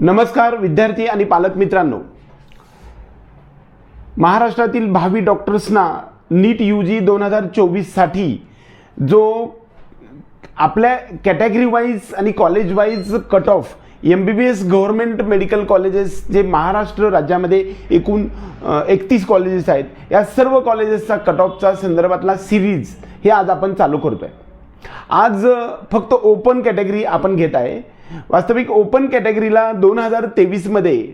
नमस्कार विद्यार्थी आणि पालक मित्रांनो. महाराष्ट्रातील भावी डॉक्टर्सना नीट यू जी दोन हजार चोवीससाठी जो आपल्या category wise and college wise cut off M B B S government medical colleges जे महाराष्ट्र राज्यामध्ये एकूण एकतीस कॉलेजेस आहेत या सर्व कॉलेजेसचा कट ऑफचा संदर्भातला सिरीज हे आज आपण चालू करतो आहे आज फक्त ओपन कॅटेगरी आपण घेत आहे. वास्तविक ओपन कॅटेगरीला दोन हजार तेवीसमध्ये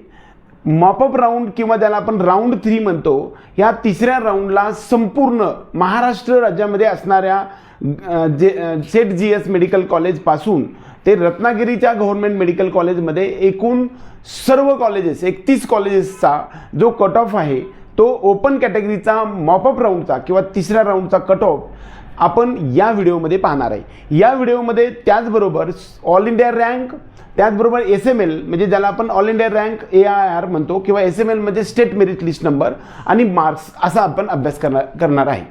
मॉपअप राऊंड किंवा ज्याला आपण राऊंड थ्री म्हणतो ह्या तिसऱ्या राऊंडला संपूर्ण महाराष्ट्र राज्यामध्ये असणाऱ्या जे सेट जी एस मेडिकल कॉलेजपासून ते रत्नागिरीच्या गव्हर्नमेंट मेडिकल कॉलेजमध्ये एकूण सर्व कॉलेजेस एकतीस कॉलेजेसचा जो कट ऑफ आहे तो ओपन कॅटेगरीचा मॉपअप राऊंडचा किंवा तिसऱ्या राऊंडचा कट ऑफ आपण या व्हिडिओमध्ये पाहणार आहे. या व्हिडिओमध्ये त्याचबरोबर ऑल इंडिया रँक त्याचबरोबर एस एम एल म्हणजे ज्याला आपण all India rank A I R म्हणतो किंवा एस एम एल म्हणजे स्टेट मेरिट लिस्ट नंबर आणि मार्क्स असा आपण अभ्यास करणार करणार आहे.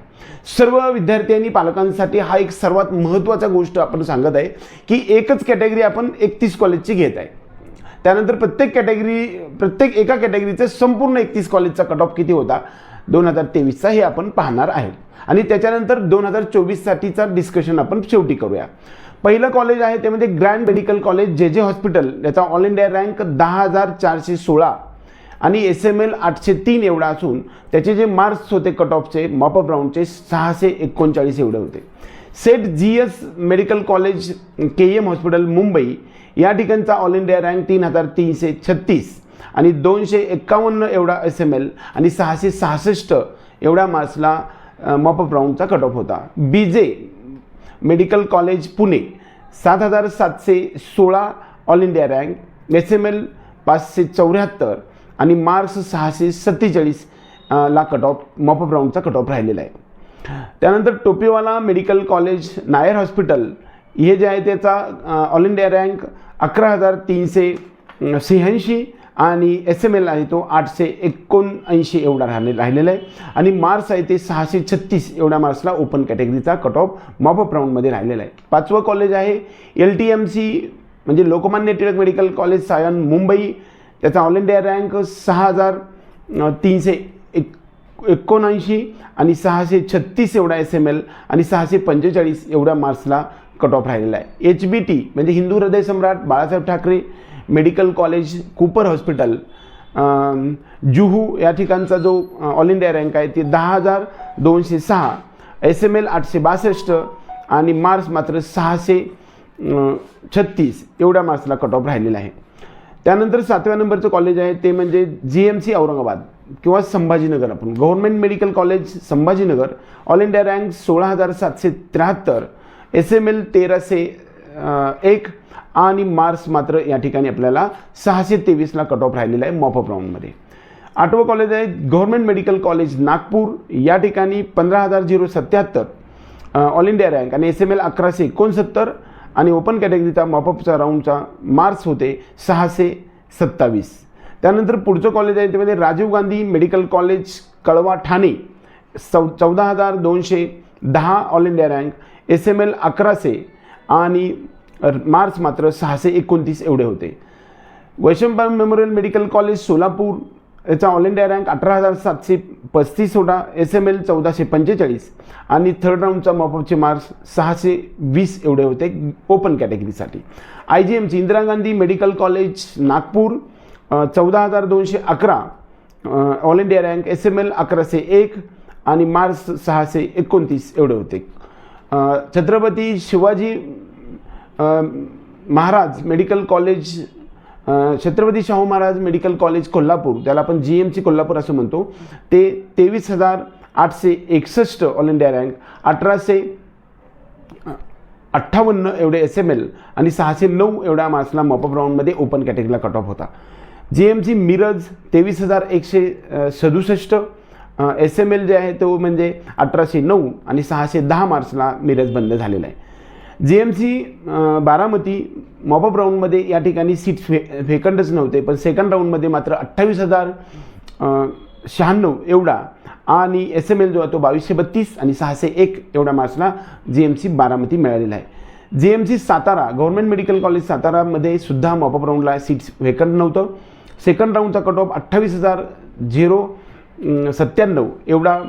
सर्व विद्यार्थी आणि पालकांसाठी हा एक सर्वात महत्त्वाचा गोष्ट आपण सांगत आहे की एकच कॅटेगरी आपण एकतीस कॉलेजची घेत आहे. त्यानंतर प्रत्येक कॅटेगरी प्रत्येक एका कॅटेगरीचे संपूर्ण एकतीस कॉलेजचा कट ऑफ किती होता? दोन हजार तेवीसचा हे आपण पाहणार आहे आणि त्याच्यानंतर दोन हजार चोवीससाठीचा डिस्कशन आपण शेवटी करूया. पहिलं कॉलेज आहे ते म्हणजे ग्रँड मेडिकल कॉलेज जे जे हॉस्पिटल याचा ऑल इंडिया रँक दहा हजार चारशे सोळा आणि एस एम एल आठशे तीन एवढा असून त्याचे जे मार्क्स होते कट ऑफचे मॉपअप राऊंडचे सहाशे एकोणचाळीस एवढे होते. Seth G S medical college K M hospital Mumbai या ठिकाणचा ऑल इंडिया रँक तीन हजार तीनशे छत्तीस आणि दोनशे एक्कावन्न एवढा एस एम एल आणि सहाशे सहासष्ट एवढ्या मार्क्सला मॉपअप राऊंडचा कट ऑफ होता. बी जे मेडिकल कॉलेज पुणे. सात हजार सातशे सोळा all India rank S M L पाचशे चौऱ्याहत्तर आणि मार्क्स सहाशे सत्तेचाळीस ला कट ऑफ मॉपअप राऊंडचा कट ऑफ राहिलेला आहे. त्यानंतर Topiwala medical college Nair hospital हे जे आहे त्याचा ऑल इंडिया रँक अकरा हजार तीनशे शहाऐंशी आणि एस एम एल आहे तो आठशे एकोणऐंशी एवढा राहिले राहिलेला आहे. आणि मार्क्स आहे ते सहाशे छत्तीस एवढ्या मार्क्सला ओपन कॅटेगरीचा कट ऑफ मॉपअप राऊंडमध्ये राहिलेला आहे. पाचवं कॉलेज आहे एल टी एम सी म्हणजे लोकमान्य टिळक मेडिकल कॉलेज सायन मुंबई. त्याचा ऑल इंडिया रँक सहा हजार तीनशे एक एकोणऐंशी आणि सहाशे छत्तीस एवढा एस एम एल आणि सहाशे पंचेचाळीस एवढ्या मार्क्सला कट ऑफ राहिलेला आहे. एच बी टी म्हणजे Hindu Hriday Samrat Balasaheb Thackeray. Medical college Cooper hospital Juhu या ठिकाणचा जो ऑल इंडिया रँक आहे ते दहा हजार दोनशे सहा. एस एम एल आठशे बासष्ट आणि मार्क्स मात्र सहाशे छत्तीस एवढ्या मार्क्सला कट ऑफ राहिलेला आहे. त्यानंतर सातव्या नंबरचं कॉलेज आहे ते म्हणजे जी एम सी औरंगाबाद किंवा संभाजीनगर. आपण government medical college Sambhajinagar all India rank सोळा हजार सातशे त्र्याहत्तर. एस एम एल तेराशे एक आणि मार्क्स मात्र या ठिकाणी आपल्याला सहाशे तेवीसला कट ऑफ राहिलेला आहे मॉपअप राऊंडमध्ये आठवं कॉलेज आहे गव्हर्नमेंट मेडिकल कॉलेज नागपूर. या ठिकाणी पंधरा हजार झिरो सत्याहत्तर ऑल इंडिया रँक आणि एस एम एल अकराशे एकोणसत्तर आणि ओपन कॅटेगरीचा मॉपअपचा राऊंडचा मार्क्स होते सहाशे सत्तावीस. त्यानंतर पुढचं कॉलेज आहे त्यामध्ये राजीव गांधी मेडिकल कॉलेज कळवा ठाणे. चौ चौदा हजार दोनशे दहा all India rank S M L अकराशे आणि मार्च मात्र सहाशे एकोणतीस एवढे होते. Vaishampayan memorial medical college Solapur याचा ऑल इंडिया रँक अठरा हजार सातशे पस्तीस होता. एस एम एल चौदाशे पंचेचाळीस आणि थर्ड राऊंडचा मॉपअपचे मार्क्स सहाशे वीस एवढे होते ओपन कॅटेगरीसाठी आय जी एमची इंदिरा गांधी मेडिकल कॉलेज नागपूर चौदा हजार दोनशे अकरा all India rank S M L अकराशे एक आणि मार्क्स सहाशे एकोणतीस एवढे होते. Chhatrapati Shivaji Maharaj medical college Chhatrapati Shahu Maharaj medical college Kolhapur त्याला आपण जी एमची कोल्हापूर असं म्हणतो ते तेवीस हजार आठशे एकसष्ट ऑल इंडिया रँक अठराशे अठ्ठावन्न एवढे एस एम एल आणि सहाशे नऊ एवढ्या मार्क्सला मॉपअप राऊंडमध्ये ओपन कॅटेगरीला कट ऑफ होता. जी एम सी मिरज तेवीस हजार एकशे सदुसष्ट एस एम एल जे आहे तो म्हणजे अठराशे नऊ आणि सहाशे दहा मार्क्सला मिरज बंद झालेला आहे. G M C Baramati mop up राऊंडमध्ये या ठिकाणी सीट फे फेकंडच नव्हते पण सेकंड राऊंडमध्ये मात्र अठ्ठावीस हजार शहाण्णव एवढा आणि एस एम एल जो आहे तो बावीसशे बत्तीस आणि सहाशे एक एवढा मार्क्सला जी एम सी बारामती मिळालेला आहे. G M C Satara government medical college सातारामध्ये सुद्धा मॉपअप राऊंडला सीट्स वेकंट नव्हतं. सेकंड राऊंडचा कट ऑफ अठ्ठावीस हजार झिरो सत्त्याण्णव एवढा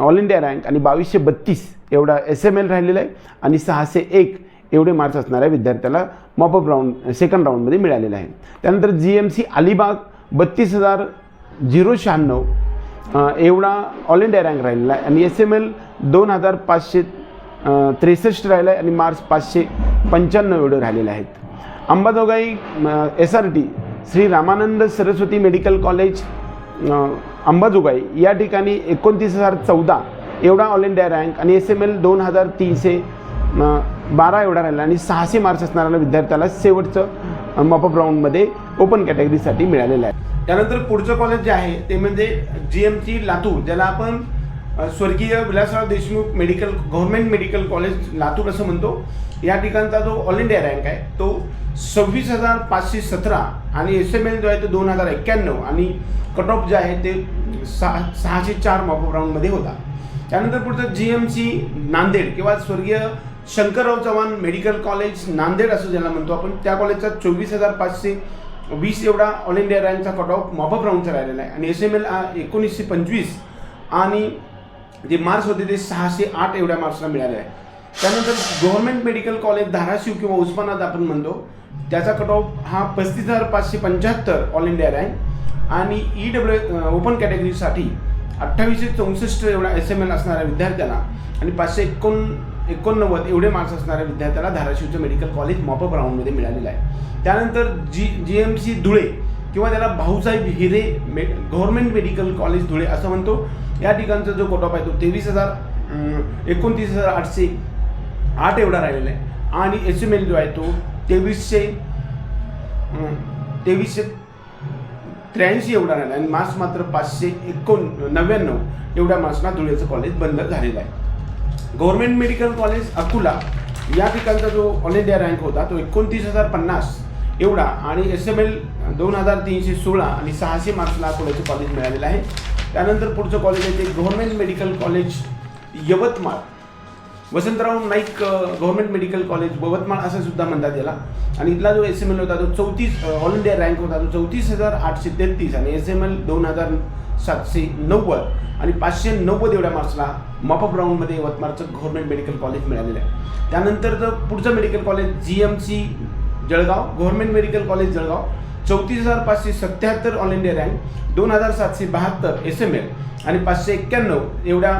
ऑल इंडिया रँक आणि बावीसशे बत्तीस एवढा एस एम एल राहिलेला आहे आणि सहाशे एक एवढे मार्क्स असणाऱ्या विद्यार्थ्याला मॉपअप राऊंड सेकंड राऊंडमध्ये मिळालेलं आहे. त्यानंतर जी एम सी अलिबाग बत्तीस हजार झिरो शहाण्णव एवढा ऑल इंडिया रँक राहिलेला आहे. आणि एस एम एल दोन हजार पाचशे त्रेसष्ट राहिला आहे आणि मार्क्स पाचशे पंच्याण्णव एवढे राहिलेले आहेत. Ambajogai S R T Shri Ramanand Saraswati medical college Ambajogai या ठिकाणी एकोणतीस हजार चौदा एवढा ऑल इंडिया रँक आणि एस एम एल दोन हजार तीनशे बारा एवढा राहिला आणि सहाशे मार्क्स असणाऱ्या विद्यार्थ्याला शेवटचं मॉपअप राऊंडमध्ये ओपन कॅटेगरीसाठी मिळालेलं आहे. त्यानंतर पुढचं कॉलेज जे आहे ते म्हणजे जी एम सी लातूर ज्याला आपण स्वर्गीय Vilasrao Deshmukh medical government medical college Latur असं म्हणतो. या ठिकाणचा जो ऑल इंडिया रँक आहे तो सव्वीस हजार पाचशे सतरा आणि एस एम एल जो आहे तो दोन हजार एक्क्याण्णव आणि कट ऑफ जे आहे ते सहा सहाशे चार मॉपअप राऊंडमध्ये होता. त्यानंतर पुढचं जी एम सी नांदेड किंवा स्वर्गीय शंकरराव चव्हाण मेडिकल कॉलेज नांदेड असं ज्याला म्हणतो आपण त्या कॉलेजचा चोवीस हजार पाचशे वीस एवढा ऑल इंडिया रँकचा कट ऑफ मॉपअप राऊंडचा राहिलेला आहे. आणि एस एम एल एकोणीसशे पंचवीस आणि जे मार्क्स होते ते सहाशे आठ एवढ्या मार्क्सला मिळाले आहे त्यानंतर गव्हर्नमेंट मेडिकल कॉलेज धाराशिव किंवा उस्मानाबाद आपण म्हणतो त्याचा कट ऑफ हा पस्तीस हजार पाचशे पंच्याहत्तर ऑल इंडिया रँक आणि ई डब्ल्यू ओपन कॅटेगरीसाठी अठ्ठावीसशे चौसष्ट एवढा एस एम एल असणाऱ्या विद्यार्थ्याला आणि पाचशे एकोण एकोणनव्वद एवढे मार्क्स असणाऱ्या विद्यार्थ्याला धाराशिवचं मेडिकल कॉलेज मॉपअप राऊंडमध्ये मिळालेलं आहे. त्यानंतर G G M C Dhule किंवा त्याला भाऊसाहेब हिरे मे गव्हर्नमेंट मेडिकल कॉलेज धुळे असं म्हणतो. या ठिकाणचा जो कटॉप आहे तो तेवीस हजार एकोणतीस हजार आठशे आठ एवढा राहिलेला आहे. आणि एस एम एल जो आहे तो तेवीसशे तेवीसशे त्र्याऐंशी एवढा राहिला आणि मार्क्स मात्र पाचशे एकोण नव्याण्णव एवढ्या मार्क्सना धुळेचं कॉलेज बंद झालेलं आहे. गव्हर्नमेंट मेडिकल कॉलेज अकोला या ठिकाणचा जो ऑल इंडिया रँक होता तो एकोणतीस हजार पन्नास. एवढा. आणि एस एम एल दोन हजार तीनशे सोळा आणि सहाशे मार्क्सला अकोल्याचे कॉलेज मिळालेलं आहे. त्यानंतर पुढचं कॉलेज आहे ते government medical college Yavatmal. Vasantrao Naik government medical college Yavatmal असं सुद्धा म्हणतात याला. आणि इथला जो एस एम एल होता तो चौतीस ऑल इंडिया रँक होता तो चौतीस हजार आठशे तेहतीस आणि एस एम एल दोन हजार सातशे नव्वद आणि पाचशे नव्वद एवढ्या मार्क्सला मॉपअप राऊंडमध्ये यवतमाळचं गव्हर्नमेंट मेडिकल कॉलेज मिळालेलं आहे. त्यानंतर जर पुढचं medical college G M C Jalgaon government medical college Jalgaon चौतीस हजार पाचशे सत्याहत्तर ऑल इंडिया रँक दोन हजार सातशे बहात्तर एस एम एल आणि पाचशे एक्क्याण्णव एवढ्या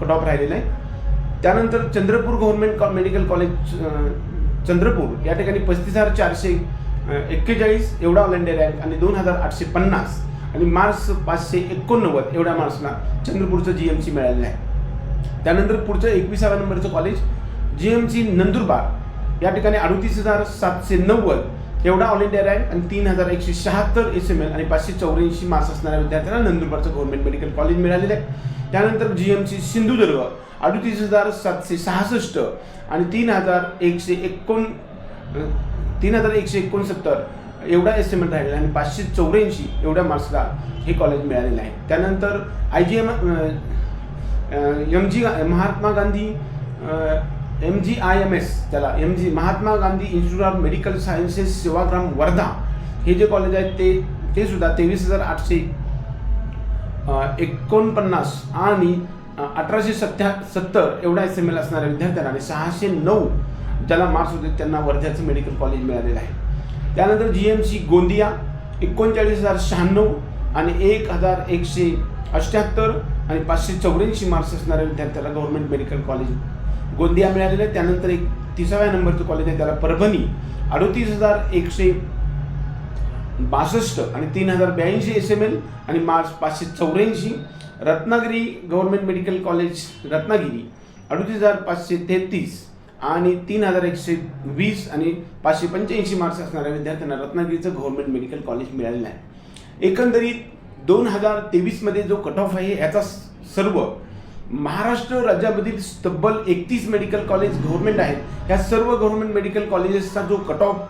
कट ऑफ राहिलेला आहे त्यानंतर चंद्रपूर गव्हर्नमेंट कॉ मेडिकल कॉलेज चंद्रपूर या ठिकाणी पस्तीस हजार चारशे एक्केचाळीस एवढा ऑल इंडिया रँक आणि दोन हजार आठशे पन्नास आणि मार्क्स पाचशे एकोणनव्वद एवढ्या मार्क्सला चंद्रपूरचं जी एम सी मिळालेलं आहे. त्यानंतर पुढचं एकविसाव्या नंबरचं college G M C Nandurbar या ठिकाणी अडतीस हजार सातशे नव्वद एवढा ऑल इंडिया रँक आणि तीन हजार एकशे शहात्तर एस एम एल आणि पाचशे चौऱ्याऐंशी मार्क्स असणाऱ्या विद्यार्थ्यांना नंदुरबारचं गव्हर्नमेंट मेडिकल कॉलेज मिळालेलं आहे. त्यानंतर जी एम सी सिंधुदुर्ग अडतीस हजार सातशे सहासष्ट आणि तीन हजार एकशे एकोण तीन हजार एकशे एकोणसत्तर एवढा एस एम एल राहिलेला आहे आणि पाचशे चौऱ्याऐंशी एवढ्या मार्क्सला हे कॉलेज मिळालेलं आहे. त्यानंतर I G M M G Mahatma Gandhi M G I M S त्याला M G Mahatma Gandhi institute of medical sciences Sevagram Wardha. हे जे कॉलेज आहेत ते ते सुद्धा तेवीस हजार आठशे एकोणपन्नास आणि अठराशे सत्या सत्तर एवढा एस एम एल असणाऱ्या विद्यार्थ्यांना आणि सहाशे नऊ ज्याला मार्क्स होते त्यांना वर्ध्याचं मेडिकल कॉलेज मिळालेलं आहे. त्यानंतर जी एम सी गोंदिया एकोणचाळीस हजार शहाण्णव आणि एक हजार एकशे अठ्याहत्तर आणि पाचशे चौऱ्याऐंशी मार्क्स असणाऱ्या विद्यार्थ्याला गव्हर्नमेंट मेडिकल कॉलेज गोंदिया मिळालेलं आहे. त्यानंतर एक तिसाव्या नंबरचं कॉलेज आहे. त्याला परभणी. अडतीस हजार एकशे बासष्ट आणि तीन हजार ब्याऐंशी एस एम एल आणि मार्च पाचशे चौऱ्याऐंशी. Ratnagiri government medical college Ratnagiri. अडतीस हजार पाचशे तेहतीस आणि तीन हजार एकशे वीस आणि पाचशे पंच्याऐंशी मार्क्स असणाऱ्या विद्यार्थ्यांना रत्नागिरीचं गव्हर्नमेंट मेडिकल कॉलेज मिळालेलं आहे. एकंदरीत दोन हजार तेवीसमध्ये जो कट ऑफ आहे याचा सर्व महाराष्ट्र राज्यामधील तब्बल एकतीस मेडिकल कॉलेज गव्हर्नमेंट आहेत. ह्या सर्व गव्हर्नमेंट मेडिकल कॉलेजेसचा जो कट ऑफ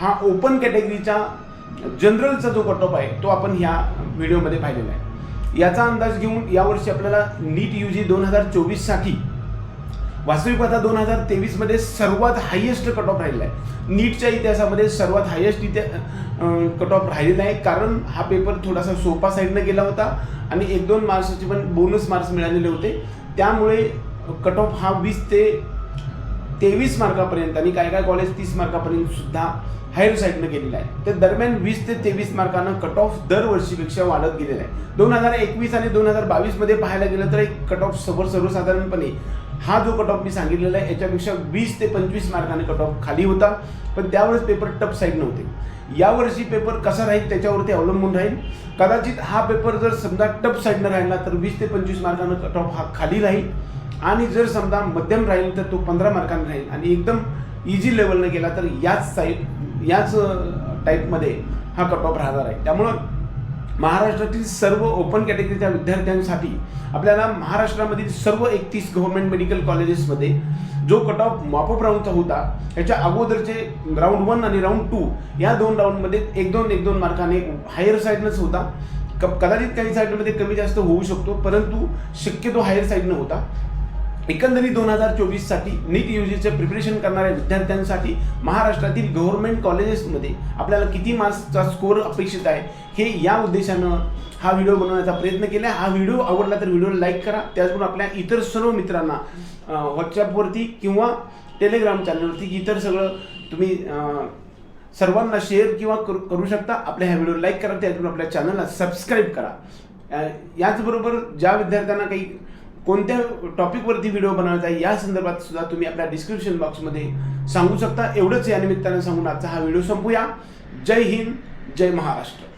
हा ओपन कॅटेगरीचा जनरलचा जो कट ऑफ आहे तो आपण ह्या व्हिडिओमध्ये पाहिलेला आहे. याचा अंदाज घेऊन यावर्षी आपल्याला नीट यू जी दोन हजार चोवीससाठी वास्तविक आता दोन हजार तेवीसमध्ये सर्वात हायेस्ट कट ऑफ राहिलेला आहे. नीटच्या इतिहासामध्ये सर्वात हायेस्ट इथे कट ऑफ राहिलेला आहे. कारण हा पेपर थोडासा सोपा साईडनं गेला होता. आणि एक दोन मार्क्सचे पण बोनस मार्क्स मिळालेले होते. त्यामुळे कट ऑफ हा वीस ते तेवीस मार्कापर्यंत आणि काय काय कॉलेज तीस मार्कापर्यंत सुद्धा हायर साईडनं गेलेला आहे. तर दरम्यान वीस ते तेवीस मार्कानं कट ऑफ दरवर्षीपेक्षा वाढत गेलेला आहे. दोन हजार एकवीस आणि दोन हजार बावीसमध्ये पाहायला गेलं तर एक कट ऑफ सर्व सर्वसाधारणपणे हा जो कट ऑफ मी सांगितलेला आहे याच्यापेक्षा वीस ते पंचवीस मार्काने कट ऑफ खाली होता. पण त्यावेळेस पेपर टफ साईड नव्हते. यावर्षी पेपर कसा राहील त्याच्यावरती अवलंबून राहील. कदाचित हा पेपर जर समजा टप साईडनं राहिला तर वीस ते पंचवीस मार्कानं कट ऑफ हा खाली राहील. आणि जर समजा मध्यम राहील तर तो पंधरा मार्कांनी राहील. आणि एकदम इझी लेवलनं गेला तर याच साईड याच टाईपमध्ये हा कट ऑफ राहणार आहे. त्यामुळं महाराष्ट्रातील सर्व ओपन कॅटेगरीच्या विद्यार्थ्यांसाठी आपल्याला महाराष्ट्रामधील सर्व एकतीस गव्हर्नमेंट मेडिकल कॉलेजेसमध्ये जो कट ऑफ मॉपअप राऊंडचा होता याच्या अगोदरचे राऊंड वन आणि राऊंड टू या दोन राऊंडमध्ये एक दोन एक दोन मार्काने हायर साईडनंच होता. क- कदाचित काही साईडमध्ये कमी जास्त होऊ शकतो परंतु शक्यतो हायर साईडनं होता. एकंदरीत दोन हजार चोवीससाठी नीट यूजीचं प्रिपरेशन करणाऱ्या विद्यार्थ्यांसाठी महाराष्ट्रातील गव्हर्नमेंट कॉलेजेसमध्ये आपल्याला किती मार्क्सचा स्कोअर अपेक्षित आहे हे या उद्देशानं हा व्हिडिओ बनवण्याचा प्रयत्न केला. हा व्हिडिओ आवडला तर व्हिडिओ लाईक करा. त्याचबरोबर आपल्या इतर सर्व मित्रांना व्हॉट्सॲपवरती किंवा टेलिग्राम चॅनलवरती इतर सगळं तुम्ही सर्वांना शेअर किंवा करू करू शकता. आपल्या ह्या व्हिडिओ लाईक करा. त्याचबरोबर आपल्या चॅनलला सबस्क्राईब करा. याचबरोबर ज्या विद्यार्थ्यांना काही कोणत्या टॉपिकवरती व्हिडिओ बनवायचा आहे या संदर्भात सुद्धा तुम्ही आपल्या डिस्क्रिप्शन बॉक्समध्ये सांगू शकता. एवढंच या निमित्तानं सांगून आजचा हा व्हिडिओ संपूया. जय हिंद जय महाराष्ट्र.